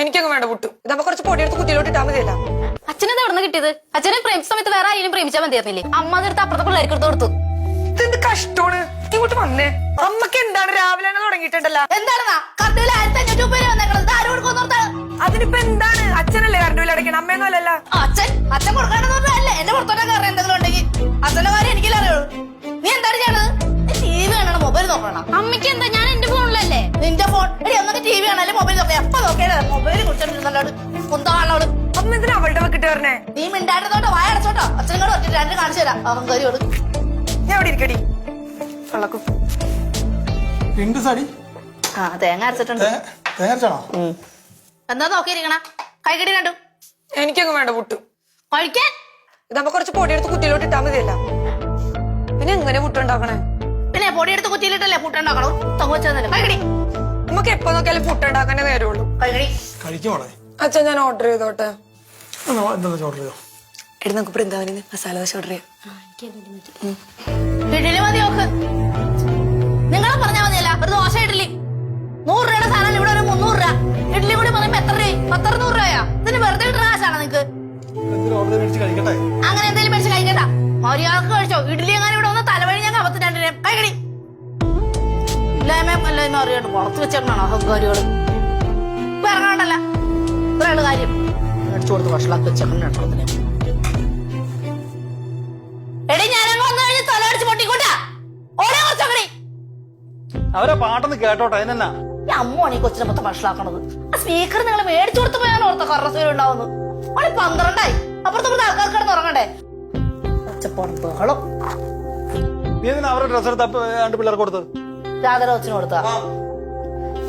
എനിക്കങ്ങ് വേണ്ട പുട്ടു. ഇതാകുമ്പോ കുറച്ച് പൊടിയെടുത്ത് കുത്തിയിലോട്ട് ഇട്ടാ മതിയല്ല. അച്ഛനെന്താ എവിടെ നിന്ന് കിട്ടിയത്? അച്ഛനെ പ്രേമിച്ച സമയത്ത് വേറെ ആരെയും പ്രേമിച്ചാൽ മതിയായിരുന്നില്ലേ അമ്മ അതെടുത്ത് അപ്പുറത്തെ പിള്ളേർക്ക് എടുത്ത് കൊടുത്തു. ഇതെന്ത് കഷ്ടമാണ്? ഇങ്ങോട്ട് വന്നേ. അമ്മയ്ക്ക് എന്താണ്? രാവിലെ തന്നെ തുടങ്ങിയിട്ടുണ്ടല്ലോ. എന്താണെന്നാ? കറണ്ടിൽ ആയിരത്തി അഞ്ഞൂറ്റി മുപ്പത് ഇത് ആര് കൊടുക്കുമെന്നോർത്താണ് അതിനിപ്പോ എന്താണ്? അച്ഛനല്ലേ കറണ്ട് ബില്ല് അടയ്ക്കണം അമ്മയൊന്നും അല്ലല്ല. അച്ഛൻ അച്ഛൻ കൊടുക്കണമെന്ന് പറഞ്ഞല്ലേ എന്റെ പുറത്തോട്ടൊക്കെ കയറി എന്തെങ്കിലും ഉണ്ടെങ്കിൽ. അച്ഛന്റെ കാര്യം എനിക്കല്ലേ അറിയുള്ളൂ. നീ എന്താണ് ചെയ്യണത്? ടി വി കാണണം മൊബൈൽ നോക്കണം. അമ്മയ്ക്ക് എന്താ മൊബൈൽ നോക്കാം എപ്പോ നോക്കിയാലും മൊബൈൽ കുറിച്ചിട്ടുണ്ടല്ലോട് കുന്താളോട് അമ്മ എന്തിനാ അവളുടെ വെക്കിട്ട് പറഞ്ഞേ നീ മിണ്ടാടുന്നോട്ടോ വായ അടച്ചോട്ടോ. അച്ഛനും കൂടെ ഒറ്റ രണ്ട് കാണിച്ചു തരാം. അവൻ കയറിയോട് ഞാൻ അവിടെ ഇരിക്കടി. കള്ളക്കും രണ്ട് സാടി ആ തേങ്ങ അരച്ചിട്ടുണ്ട്. തേങ്ങരച്ചാണോ എന്താ നോക്കിയിരിക്കണ? കൈകടി കണ്ടു. എനിക്കങ്ങ് വേണ്ട പുട്ടു. കഴിക്കാൻ? ഇതാകുമ്പോ കുറച്ച് പൊടിയെടുത്ത് കുത്തിയിലോട്ട് ഇട്ടാ മതിയല്ല. പിന്നെ എങ്ങനെ പുട്ടുണ്ടാക്കണേ? പിന്നെ പൊടിയെടുത്ത് കുത്തിയിലിട്ടല്ലേ പുട്ടുണ്ടാക്കണം തൊങ്ങ വെച്ചതല്ലേ കൈകടി. നമുക്ക് എപ്പോ നോക്കിയാലും പുട്ടുണ്ടാക്കാനേ നേരമുള്ളൂ. കഴിക്കുവാണേ അച്ഛൻ ഞാൻ ഓർഡർ ചെയ്തോട്ടെ. ഓർഡർ ചെയ്തോ? എടി നമുക്ക് ബൃന്ദാവനിന്ന് മസാല ദോശ ഓർഡർ ചെയ്യാം. നിങ്ങളെ പറഞ്ഞാ മതിയല്ല ഒരു ദോശ ഇഡ്ഡലി. നൂറ് രൂപയുടെ സാധനം ഇവിടെ ഒരു മുന്നൂറ് രൂപ. ഇഡ്ഡലി കൂടി പറയുമ്പോ എത്ര രൂപ? പത്തറുന്നൂറ് രൂപയാ? ഇതിന് വെറുതെ കാശാണ് നിങ്ങക്ക്? അങ്ങനെ എന്തെങ്കിലും മേടിച്ച് കഴിക്കണ്ട. മര്യാദയ്ക്ക് കഴിച്ചോ. ഇഡ്ഡലി അങ്ങനെ ഇവിടെ വന്ന് ഇല്ലായ്മ അല്ലായ്മ അറിയാണ്ട് പുറത്ത് വെച്ചേക്കണോ അഹങ്കാരികൾ. ഇപ്പൊ ഇറങ്ങാണ്ടല്ല. ഇത്രയുള്ള കാര്യം. മേടിച്ചു കൊടുത്ത് വഷളാക്കി വെച്ചേക്കണ എടി ഞാനങ്ങ് വന്നു കഴിഞ്ഞ് തല അടിച്ച് പൊട്ടിക്കൂട്ടാ ഓടെ കുറച്ചങ്ങനെ അവരെ പാട്ടൊന്ന് കേട്ടോട്ടെ അതിനെന്നാ അമ്മയാണ് ഈ കൊച്ചിനെ മൊത്തം വഷളാക്കണത്. ആ സ്പീക്കർ നിങ്ങൾ മേടിച്ചു കൊടുത്ത് പോയാണ് ഓർത്ത കറസീൽ ഉണ്ടാവുന്നു ഓളി പന്ത്രണ്ടായി. അപ്പുറത്തെ ആൾക്കാർ കിടന്ന് ഉറങ്ങണ്ടേ? ഒച്ചപ്പോണം ബഹളം. നീ അവരുടെ ഡ്രസ്സ് എടുത്ത് രണ്ട് പിള്ളേർക്ക് കൊടുത്തത്? രാധര കൊച്ചിന് കൊടുത്താ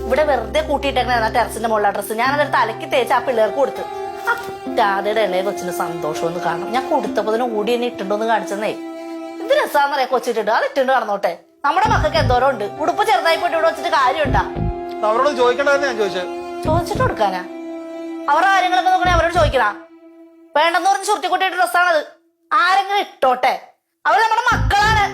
ഇവിടെ വെറുതെ കൂട്ടിയിട്ടേക്കണ ടെറസിന്റെ മുകളിലെ ഡ്രസ്സ്. ഞാൻ അതെടുത്ത് അലക്കി തേച്ച് ആ പിള്ളേർക്ക് കൊടുത്തു. രാധയുടെ ഇളയ കൊച്ചിന് സന്തോഷം ഒന്ന് കാണണം. ഞാൻ കൊടുത്തപ്പോ തന്നെ ഓടി എന്നെ ഇട്ടുണ്ടോന്ന് കാണിച്ചെന്നേ ഇത് രസാന്ന് പറയാ കൊച്ചിട്ടുണ്ട് അത് ഇട്ടുണ്ട് കടന്നോട്ടെ നമ്മുടെ മക്കൾക്ക് എന്തോരം ഉണ്ട്? ഉടുപ്പ് ചെറുതായി പോയിട്ട് ഇവിടെ വെച്ചിട്ട് കാര്യമുണ്ടാ? അവരോട് ഞാൻ ചോദിച്ചത്. ചോദിച്ചിട്ട് കൊടുക്കാനാ? അവരുടെ കാര്യങ്ങളൊക്കെ നോക്കണേ അവരോട് ചോദിക്കണ? വേണ്ടെന്ന് പറഞ്ഞ് ചുരുട്ടിക്കുട്ടിയുടെ ഡ്രസ്സാണത്. ആരെങ്കിലും ഇട്ടോട്ടെ. അവർ നമ്മുടെ മക്കളാണ്.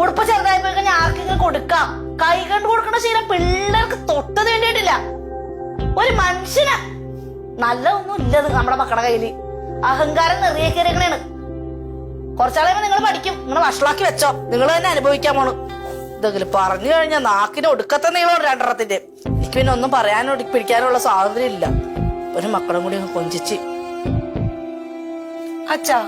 ഉടുപ്പ് ചെറുതായി പോയി കഴിഞ്ഞാൽ ആർക്കെങ്കിലും കൊടുക്കാം. കൈ കണ്ട് കൊടുക്കണ ശീലം പിള്ളേർക്ക് തൊട്ടത് വേണ്ടിയിട്ടില്ല. ഒരു മനുഷ്യന് നല്ല ഒന്നും ഇല്ലത് നമ്മുടെ മക്കളുടെ കയ്യിൽ. അഹങ്കാരം നിറയെ കയറിയാണ് കുറച്ചാളെ നിങ്ങൾ പഠിക്കും. നിങ്ങൾ വഷളാക്കി വെച്ചോ. നിങ്ങൾ തന്നെ അനുഭവിക്കാൻ പോണു. ഇതെങ്കിലും പറഞ്ഞു കഴിഞ്ഞാൽ നാക്കിന് ഒടുക്കത്തെ നീളം രണ്ടെണ്ണത്തിന്റെ. എനിക്ക് പിന്നെ ഒന്നും പറയാനോ പിടിക്കാനുള്ള സ്വാതന്ത്ര്യം ഇല്ല. ഒരു മക്കളും കൂടി കൊഞ്ചിച്ച്. അച്ഛാ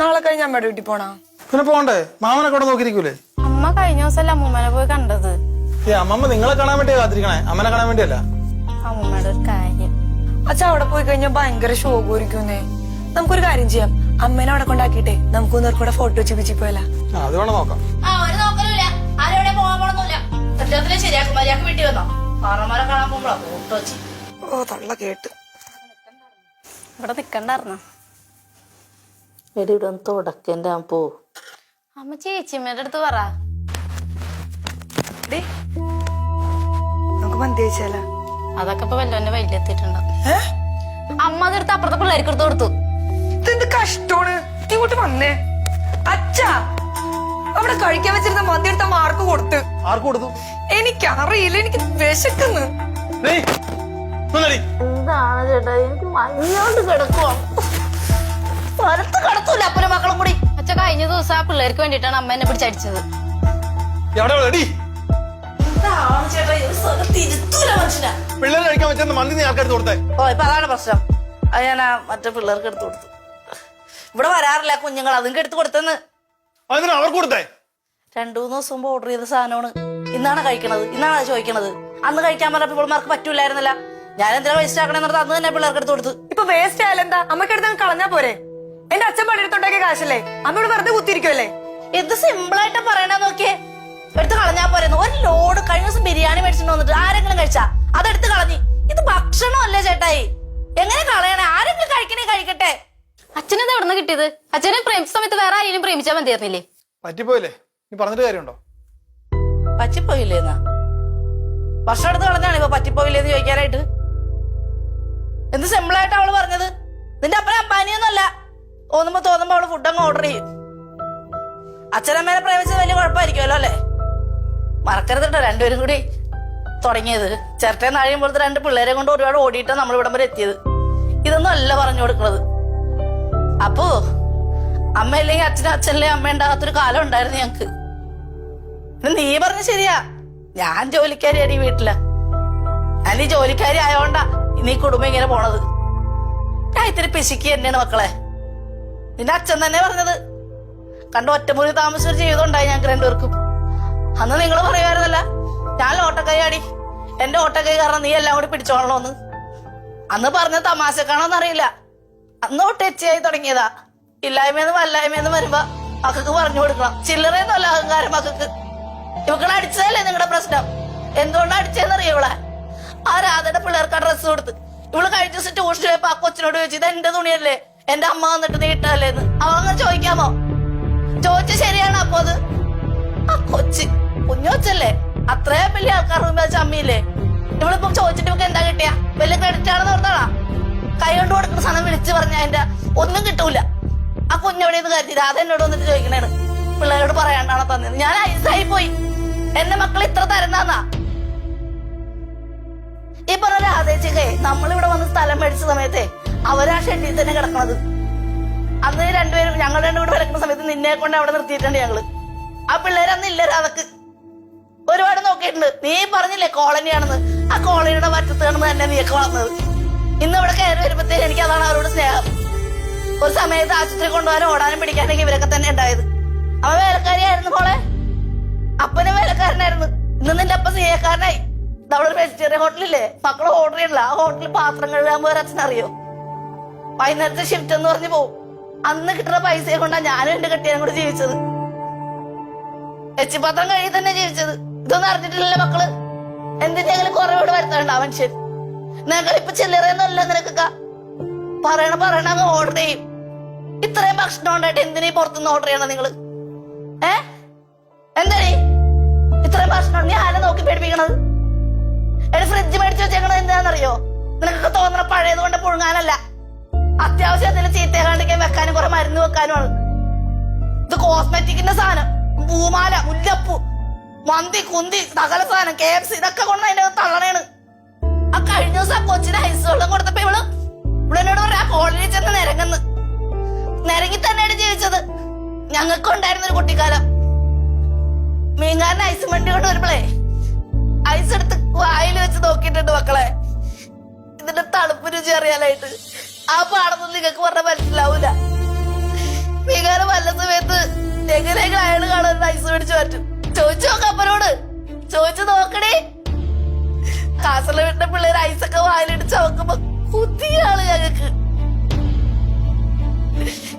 നാളെ കഴിഞ്ഞ് അമ്മയുടെ വീട്ടിൽ പോണാ? പിന്നെ പോണ്ടേ? മാമനെ കൂടെ നോക്കിയിരിക്കൂലേ? അമ്മ കഴിഞ്ഞ ദിവസമല്ല അമ്മൂമ്മനെ പോയി കണ്ടത്. ഏ അമ്മമ്മ നിങ്ങളെ കാണാൻ വേണ്ടിയാ കാത്തിരിക്കണേ? അമ്മനെ കാണാൻ വേണ്ടിയല്ല? അമ്മൂമ്മയുടെ ഒരു കാര്യം. അച്ഛാ അവിടെ പോയി കഴിഞ്ഞാൽ ഭയങ്കര ശോകമായിരിക്കുന്നേ നമുക്കൊരു കാര്യം ചെയ്യാം. അമ്മേനെ അവിടെ കൊണ്ടാക്കിട്ടെ നമുക്ക് കൂടെ ഫോട്ടോ വെച്ച് പിച്ചി പോയല്ല ആ അത് വേണം നോക്കാം. ആ ഒരു നോക്കലുമില്ല ആരോടെ പോകാൻ പോണൊന്നുമില്ല. സത്യത്തിൽ ശരിയാക്കും മര്യാദയ്ക്ക് വീട്ടിൽ വന്നോ. കാണാൻ പോകുമ്പോഴാ ഫോട്ടോ വെച്ച്. ഓ തള്ള കേട്ട്. ഇവിടെ നിക്കണ്ടായിരുന്ന? എടി ഇവിടെ ഒന്ന് ആ പോ. അമ്മ ചേച്ചിമ്മയുടെ അടുത്ത് പറ. നമുക്ക് മന്തി കഴിച്ചാലോ? അതൊക്കെ ഇപ്പൊ വല്ലോന്റെ വൈകിലെത്തിയിട്ടുണ്ട് അമ്മ അതെടുത്ത് അപ്പുറത്തെ പിള്ളേർക്ക് എടുത്ത് കൊടുത്തു. ഇതെന്ത് കഷ്ടമാണ്? ഇങ്ങോട്ട് വന്നേ. അച്ഛാ അവിടെ കഴിക്കാൻ വെച്ചിരുന്ന മന്തി എടുത്ത മാർക്ക് കൊടുത്ത്? ആർക്ക് കൊടുത്തു? എനിക്കറിയില്ല എനിക്ക് വിശക്കുന്നു. എന്താണ് ചേട്ടാ? എനിക്ക് മഞ്ഞോണ്ട് കിടക്കുവാ. സ്ഥലത്ത് കിടത്തൂല അപ്പനും മക്കളും കൂടി. അച്ഛ കഴിഞ്ഞ ദിവസം ആ പിള്ളേർക്ക് വേണ്ടിയിട്ടാണ് അമ്മ എന്നെ പിടിച്ചടിച്ചത് പിള്ളേർ കഴിക്കാൻ പറ്റുന്ന മന്തി നീ ആൾക്കാർ കൊടുത്തേ? ഓ ഇപ്പൊ അതാണ് പ്രശ്നം. അത് ഞാൻ ആ മറ്റേ പിള്ളേർക്ക് എടുത്തു കൊടുത്തു. ഇവിടെ വരാറില്ല കുഞ്ഞുങ്ങൾ അതും എടുത്തു കൊടുത്തെന്ന്. അതിന് അവർക്ക് കൊടുത്തേ? രണ്ടു മൂന്ന് ദിവസം മുമ്പ് ഓർഡർ ചെയ്ത സാധനമാണ്. ഇന്നാണ് കഴിക്കണത്. ഇന്നാണ് അത് ചോദിക്കണത്. അന്ന് കഴിക്കാൻ പറഞ്ഞ പിള്ളമാർക്ക് പറ്റൂലായിരുന്നില്ല ഞാൻ എന്തിനാ വേസ്റ്റ് ആക്കണേന്ന് അന്ന് തന്നെ പിള്ളേർക്ക് എടുത്തു കൊടുത്തു. ഇപ്പൊ വേസ്റ്റ് ആയാലും എന്താ അമ്മക്കെടുത്ത് കളഞ്ഞാ പോരെ. എന്റെ അച്ഛൻ പണിയെടുത്തുണ്ടാക്കിയ കാശല്ലേ? അമ്മയോട് വെറുതെ കുത്തിരിക്കുമല്ലേ എന്ത് സിമ്പിൾ ആയിട്ട് പറയണ നോക്കിയേ. എടുത്ത് കളഞ്ഞാ പോരുന്നു ഒരു ലോഡ് കഴിഞ്ഞ ദിവസം ബിരിയാണി മേടിച്ചിട്ട് വന്നിട്ട് ആരെങ്കിലും കഴിച്ചാ? അതെടുത്ത് കളഞ്ഞി. ഇത് ഭക്ഷണമല്ലേ ചേട്ടായി. എങ്ങനെ കളയണേ? ആരെങ്കിലും കഴിക്കണേ കഴിക്കട്ടെ. അച്ഛനെന്താ എവിടെ നിന്ന് കിട്ടിയത്? അച്ഛനെ പ്രേമിച്ച സമയത്ത് വേറെ ആരെങ്കിലും പ്രേമിച്ചാൽ മതിയായിരുന്നില്ലേ? പറ്റിപ്പോയില്ലേ? നീ പറഞ്ഞിട്ട് കാര്യമുണ്ടോ? പറ്റിപ്പോയില്ലേന്നാ? ഭക്ഷണം എടുത്ത് കളഞ്ഞാണ് ഇപ്പൊ പറ്റിപ്പോയില്ലേന്ന് ചോദിക്കാനായിട്ട്? എന്ത് സിമ്പിൾ ആയിട്ട് അവൾ പറഞ്ഞത്? നിന്റെ അപ്പനെ അമ്പാനിയൊന്നുമല്ല. തോന്നുമ്പോ തോന്നുമ്പോ അവൾ ഫുഡ് അങ്ങ് ഓർഡർ ചെയ്യും. അച്ഛനമ്മേനെ പ്രേമിച്ചത് വലിയ കുഴപ്പമായിരിക്കുമല്ലോ അല്ലേ? മറക്കരുത് കേട്ടോ രണ്ടുപേരും കൂടി. തുടങ്ങിയത്. ചിരട്ടയെ നാഴിയും പോലത്തെ രണ്ട് പിള്ളേരെ കൊണ്ട് ഒരുപാട് ഓടിയിട്ടാണ് നമ്മൾ ഇവിടം വരെ എത്തിയത്. ഇതൊന്നും അല്ല പറഞ്ഞു കൊടുക്കുന്നത്. അപ്പോ അമ്മ ഇല്ലെങ്കിൽ അച്ഛനും അച്ഛനല്ലേ അമ്മ ഉണ്ടാകാത്തൊരു കാലം ഉണ്ടായിരുന്നു ഞങ്ങക്ക്. നീ പറഞ്ഞ ശരിയാ. ഞാൻ ജോലിക്കാരിയാണ് ഈ വീട്ടിൽ. ഞാൻ ഈ ജോലിക്കാരി ആയോണ്ടാ ഇനി കുടുംബം ഇങ്ങനെ പോണത്. ഞാൻ ഇത്തിരി പിശുക്കി തന്നെയാണ് മക്കളെ. നിന്റെ അച്ഛൻ തന്നെ പറഞ്ഞത്. കണ്ട ഒറ്റമുറി താമസിച്ച ഉണ്ടായി ഞങ്ങൾക്ക് രണ്ടുപേർക്കും. അന്ന് നിങ്ങൾ പറയുമായിരുന്നല്ല ഞാൻ ഓട്ടക്കൈ ആടി എന്റെ ഓട്ടക്കൈ കാരണം നീ എല്ലാം കൂടി പിടിച്ചോളണോന്ന് അന്ന് പറഞ്ഞ തമാശക്കാണോന്ന് അറിയില്ല. അന്ന് തൊട്ട് എച്ചയായി തുടങ്ങിയതാ. ഇല്ലായ്മയെന്ന് വല്ലായ്മയെന്ന് വരുമ്പോ മക്കൾക്ക് പറഞ്ഞു കൊടുക്കണം. ചില്ലറയൊന്നുമല്ല അഹങ്കാരം മക്കൾക്ക് ഇവക്കളെ അടിച്ചതല്ലേ നിങ്ങളുടെ പ്രശ്നം? എന്തുകൊണ്ട് അടിച്ചതെന്നറിയോ ഇവളെ? ആ രാധയുടെ പിള്ളേർക്ക് ഡ്രസ്സ് കൊടുത്ത്. ഇവൾ കഴിച്ച ദിവസം ട്യൂഷൻ പോയപ്പോ ആ കൊച്ചിനോട് ചോദിച്ചു ഇത് എന്റെ തുണിയല്ലേ? എന്റെ അമ്മ വന്നിട്ട് നീ ഇട്ടല്ലേന്ന് അവ ചോദിക്കാമോ? ചോദിച്ചു ശരിയാണ് അപ്പൊ അത്? ആ കൊച്ച് കുഞ്ഞോച്ചല്ലേ അത്രയും വലിയ ആൾക്കാർ വെച്ച അമ്മയില്ലേ ഇവളിപ്പം ചോദിച്ചിട്ട് ഇവക്ക് എന്താ കിട്ടിയ? വലിയ ക്രെഡിറ്റ് ആണെന്ന് പറഞ്ഞാ കൈ കൊണ്ട് കൊടുക്കുന്ന സാധനം വിളിച്ചു പറഞ്ഞ അതിന്റെ ഒന്നും കിട്ടൂല. ആ കുഞ്ഞെവിടെയെന്ന് കരുതി രാധ എന്നോട് വന്നിട്ട് ചോദിക്കണേണ്. പിള്ളേരോട് പറയാണ്ടാണ് തന്നത്. ഞാൻ ഐസായി പോയി. എന്റെ മക്കൾ ഇത്ര തരുന്നാന്നാ? ഈ പറഞ്ഞ രാധേച്ചിക്കേ നമ്മളിവിടെ വന്ന് സ്ഥലം മേടിച്ച സമയത്തെ അവരാ ഷെഡിൽ തന്നെ കിടക്കണത്. അന്ന് രണ്ടുപേരും ഞങ്ങൾ രണ്ടുപേരും വരക്കുന്ന സമയത്ത് നിന്നെ കൊണ്ട് അവിടെ നിർത്തിയിട്ടുണ്ട് ഞങ്ങൾ. ആ പിള്ളേരന്ന് ഇല്ല രാധക്ക് ഒരുപാട് നോക്കിയിട്ടുണ്ട്. നീ പറഞ്ഞില്ലേ കോളനിയാണെന്ന്. ആ കോളനിയുടെ വറ്റത്ത് കാണുന്ന തന്നെ നീയൊക്കെ വളർന്നത്. ഇന്ന് ഇവിടെ കയറി വരുമ്പത്തേ എനിക്ക് അതാണ് അവരോട് സ്നേഹം. ഒരു സമയത്ത് ആശുപത്രി കൊണ്ടുപോകാനും ഓടാനും പിടിക്കാനൊക്കെ ഇവരൊക്കെ തന്നെ ഉണ്ടായത്. അവ വേലക്കാരിയായിരുന്നു മോളെ. അപ്പനും വേലക്കാരനായിരുന്നു. ഇന്ന് നിന്റെ അപ്പൻ സിയക്കാരനായി നമ്മളൊരു വെജിറ്റേറിയൻ ഹോട്ടലില്ലേ മക്കൾ ഓർഡർ ചെയ്യണില്ല. ആ ഹോട്ടലിൽ പാത്രം കഴുകാൻ പോയ അറിയോ വൈകുന്നേരത്തെ ഷിഫ്റ്റ് എന്ന് പറഞ്ഞു പോവും. അന്ന് കിട്ടുന്ന പൈസയെ കൊണ്ടാ ഞാനും എന്റെ കെട്ടിയാനും കൂടെ ജീവിച്ചത്. എച്ചിപ്പാത്രം കഴുകി തന്നെ ജീവിച്ചത്. ഇതൊന്നും അറിഞ്ഞിട്ടില്ലല്ലോ മക്കൾ. എന്തിനെങ്കിലും കുറവോട് വരുത്തണ്ട മനുഷ്യൻ? നിങ്ങൾ ഇപ്പൊ ചില്ലറയൊന്നുമല്ല നിനക്കൊക്കെ പറയണ പറയണ അങ്ങ് ഓർഡർ ചെയ്യും. ഇത്രയും ഭക്ഷണം ഉണ്ടായിട്ട് എന്തിനീ പുറത്തുനിന്ന് ഓർഡർ ചെയ്യണം നിങ്ങൾ? ഏ? എന്താണീ ഇത്രയും ഭക്ഷണം നീ ആരെ നോക്കി പേടിപ്പിക്കണത്? എന്റെ ഫ്രിഡ്ജ് മേടിച്ചു വെച്ചേക്കണത് എന്താണെന്നറിയോ നിനക്കൊക്കെ തോന്നണ പഴയത് കൊണ്ട് പുഴുങ്ങാനല്ല. അത്യാവശ്യം എന്തെങ്കിലും ചീത്ത കാണിക്കാൻ വെക്കാനും കുറെ മരുന്ന് വെക്കാനുമാണ്. ഇത് കോസ്മെറ്റിക്കിന്റെ സാധനം. പൂമാല മുല്ലപ്പൂ മന്തി കുന്തി സകല സാധനം കെ എഫ് സി ഇതൊക്കെ കൊണ്ട് അതിന്റെ തള്ളണേണ്. ആ കഴിഞ്ഞ ദിവസം ആ കൊച്ചിന് ഐസ് വെള്ളം കൊടുത്തപ്പോ ഇവൾ ഇവിടെ എന്നോട് പറയാ കോളേജിൽ ചെന്ന് നിരങ്ങുന്നു. നിരങ്ങി തന്നെയാണ് ജീവിച്ചത്. ഞങ്ങൾക്ക് ഉണ്ടായിരുന്ന ഒരു കുട്ടിക്കാലം. മീൻകാരൻ ഐസ് വണ്ടി കൊണ്ട് വരുമ്പളേ ഐസ് എടുത്ത് വായിൽ വെച്ച് നോക്കിയിട്ടുണ്ട് മക്കളെ. ഇതിന്റെ തണുപ്പ് രുചി അറിയാനായിട്ട്. ആ പാടൊന്നും നിങ്ങക്ക് പറഞ്ഞ മനസ്സിലാവൂല. വികാരം വല്ല സമയത്ത് എങ്ങനെയൊക്കെ അയാൾ കാണാൻ ഐസ് മേടിച്ചു പറ്റും. ചോദിച്ചു നോക്കാം അപ്പനോട്. ചോദിച്ചു നോക്കണേ കാസർഗോഡ് വീട്ടിലെ പിള്ളേർ ഐസൊക്കെ വായിലിടിച്ച് നോക്കുമ്പോ കുത്തിയാണ് ഞങ്ങക്ക്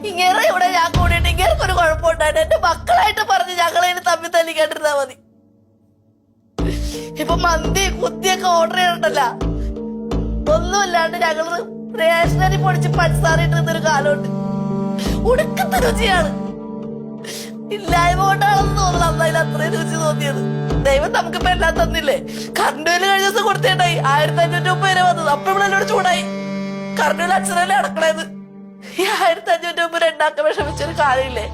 ഇങ്ങനെ ഇവിടെ ഞാൻ കൂടിയിട്ട് ഇങ്ങനെ ഒരു കുഴപ്പമുണ്ടായിട്ട് എന്റെ മക്കളായിട്ട് പറഞ്ഞ് ഞങ്ങളെ തമ്മിൽ തല്ലിക്കാണ്ടിരുന്നാ മതി. ഇപ്പൊ മന്തി കുത്തിയൊക്കെ ഓർഡർ ചെയ്യണ്ടല്ല ഒന്നുമില്ലാണ്ട് ഞങ്ങൾ റേഷനറി പൊടിച്ച് പഞ്ചസാര നിന്നൊരു കാലമുണ്ട്. ഉടുക്കത്തെ രുചിയാണ്. ഇല്ലായ്മ കൊണ്ടാണെന്ന് തോന്നുന്നു അന്നതിൽ അത്രയും രുചി തോന്നിയത്. ദൈവം നമുക്ക് ഇപ്പൊ എല്ലാം തന്നില്ലേ? കറണ്ട് ബില്ല് കഴിഞ്ഞ ദിവസം കൊടുത്തേണ്ടായി ആയിരത്തി അഞ്ഞൂറ്റി മുപ്പത് രൂപ വന്നത്. അപ്പൊ ഇവിടെ എന്നോട് ചൂടായി. കറണ്ട് ബില്ല് അച്ഛനല്ലേ അടക്കണേന്ന്. ഈ ആയിരത്തി അഞ്ഞൂറ്റി മുപ്പത് രണ്ടാക്കാൻ വിഷമിച്ചൊരു കാര്യമില്ലേ?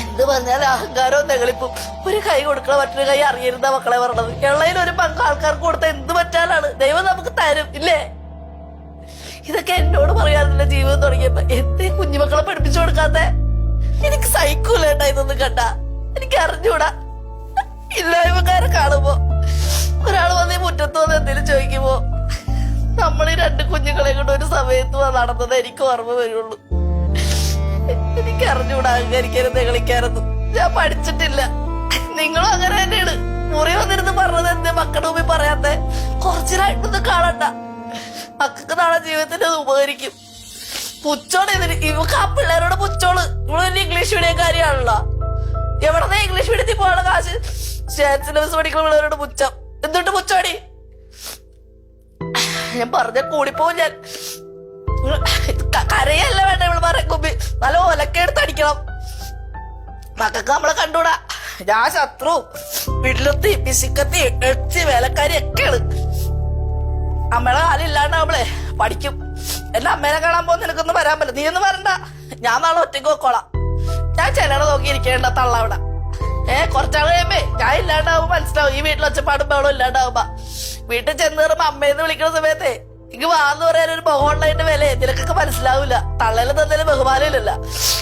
എന്ത് പറഞ്ഞാൽ അഹങ്കാരവും നെകളിപ്പും ഒരു കൈ കൊടുക്കണ മറ്റൊരു കൈ അറിയരുന്ന മക്കളെ പറഞ്ഞത്. എള്ളയിൽ ഒരു പങ്ക് ആൾക്കാർക്ക് കൊടുത്ത എന്ത് പറ്റാനാണ്? ദൈവം നമുക്ക് തരും ഇല്ലേ? ഇതൊക്കെ എന്നോട് പറയാനുള്ള ജീവിതം തുടങ്ങിയപ്പോ എന്തേ കുഞ്ഞുമക്കളെ പഠിപ്പിച്ചു കൊടുക്കാത്ത? എനിക്ക് സൈക്കൂല ഇതൊന്നും കണ്ട. എനിക്ക് അറിഞ്ഞൂടാ ഇല്ലായ്മക്കാരെ കാണുമ്പോ ഒരാൾ വന്ന് മുറ്റത്ത് വന്ന് എന്തെങ്കിലും ചോദിക്കുമ്പോ നമ്മൾ ഈ രണ്ട് കുഞ്ഞുങ്ങളെ കൊണ്ട് ഒരു സമയത്ത് നടന്നത് എനിക്ക് ഓർമ്മ വരുള്ളൂ. എനിക്ക് അറിഞ്ഞൂടാ അഹങ്കരിക്കരുത് നികളിക്കാനൊന്നും ഞാൻ പഠിച്ചിട്ടില്ല. നിങ്ങളും അങ്ങനെ തന്നെയാണ്. മുറി വന്നിരുന്ന് പറഞ്ഞത് എന്തേ മക്കളുടെ മുമ്പിൽ പറയാത്തെ. രണ്ടൊന്നും കാണണ്ട. മക്കൾക്ക് നാളെ ജീവിതത്തിൽ അത് ഉപകരിക്കും. പുച്ചോൾ ഇതിന് ഇവക്ക് ആ പിള്ളേരോട് പുച്ചോൾ. വലിയ ഇംഗ്ലീഷ് മീഡിയം കാര്യമാണല്ലോ എവിടെ ഇംഗ്ലീഷ് മീഡിയത്തിൽ പോകാനുള്ള കാശ്? സ്റ്റേറ്റ് സിലബസ് പഠിക്കുന്ന പിള്ളേരോട് പുച്ഛം. എന്തുകൊണ്ട് പുച്ചോടി? ഞാൻ പറഞ്ഞ കൂടിപ്പോവും ഞാൻ. കരയല്ല വേണ്ട ഇവൾ പറയാൻ കുമ്പി നല്ല ഒലക്കെടുത്ത് അടിക്കണം. മക്കൾക്ക് നമ്മളെ കണ്ടൂടാ ഞാൻ ശത്രു. വീട്ടിലെത്തി പിശുക്കത്തി എച്ചി വേലക്കാരി ഒക്കെയാണ് അമ്മയുടെ കാലം അവളെ പഠിക്കും. എന്റെ അമ്മേനെ കാണാൻ പോകുന്ന നിനക്കൊന്നും വരാൻ പറ്റില്ല. നീ ഒന്നും വരണ്ട. ഞാൻ നാളെ ഒറ്റയ്ക്ക് നോക്കോളാം ഞാൻ ചിലരെ നോക്കി ഇരിക്കേണ്ട തള്ള അവിടെ. ഏ കുറച്ചാൾ കഴിയുമ്പേ ഞാൻ ഇല്ലാണ്ടാവും മനസ്സിലാവും. ഈ വീട്ടിൽ ഒച്ചപ്പാടും ബഹളം ഇല്ലാണ്ടാവുമ്പോ. വീട്ടിൽ ചെന്ന് കയറുമ്പോ അമ്മയെന്ന് വിളിക്കുന്ന സമയത്തേ എനിക്ക് വാന്ന് പറയാൻ ഒരു മുഖം ഉണ്ടായിട്ട് വില നിനക്കൊക്കെ മനസ്സിലാവില്ല. തള്ളയിൽ തന്നതിന് ബഹുമാനമില്ലല്ല.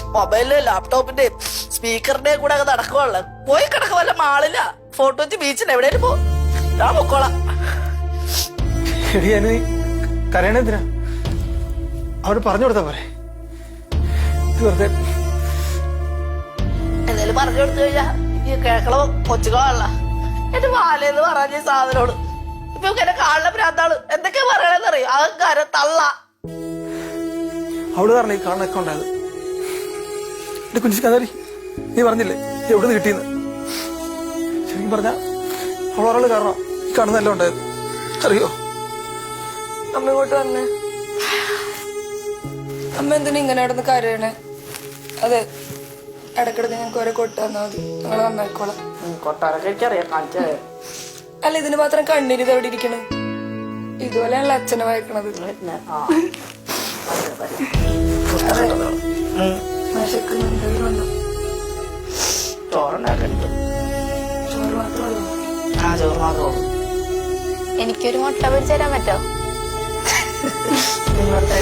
മൊബൈലിലെ ലാപ്ടോപ്പിന്റെയും സ്പീക്കറിന്റെയും കൂടെ അങ്ങ് നടക്കുവാണല്ലോ. പോയി കിടക്കുവല്ല മാളില്ല ഫോട്ടോ വെച്ച് ബീച്ചിൽ എവിടെയും പോ. ഞാൻ പൊക്കോളാം. എടി അതിന് നീ കരയണെന്തിനാ അവർ പറഞ്ഞു കൊടുത്താ പോരെ. ഇത് വെറുതെ എന്തായാലും പറഞ്ഞു കൊടുത്തു കഴിഞ്ഞാ ഈ കേക്കളോ കൊച്ചുകളല്ല എന്റെ വാലെന്ന് പറഞ്ഞ സാധനോട്. ഇപ്പൊ ഇങ്ങനെ കാണുന്ന പറയണെന്ന് അറിയോ അത് കര തള്ള. അവൾ കാരണം ഈ കാണുന്നൊക്കെ ഉണ്ടായത്. എന്റെ കുഞ്ഞു നീ പറഞ്ഞില്ലേ? എവിടെ നിന്ന് കിട്ടിയെന്ന്? ശരിക്കും പറഞ്ഞ അവളൊരാൾ കാരണം ഈ കാണുന്നതെല്ലാം ഉണ്ടായത്. അറിയോ? അമ്മ ഇങ്ങോട്ട് വന്നേ. അമ്മ എന്തിനാ ഇങ്ങനെ കിടന്ന് കരയണേ? അതെ ഇടക്കിടക്ക് ഞങ്ങൾക്ക് ഓരോ കൊട്ട് തന്നാ മതി. ഞങ്ങൾ നന്നായിക്കോളാം കൊട്ടാരൊക്കെ എനിക്കറിയാം കാണിച്ചേ അല്ല ഇതിന് മാത്രം കണ്ണീര് ഇത് ഇരിക്കണ്? ഇതുപോലെയാണല്ലോ അച്ഛനെ വായിക്കണത്. എനിക്കൊരു മുട്ട പൊരിച്ചു തരാൻ പറ്റോ? നിങ്ങളുടെ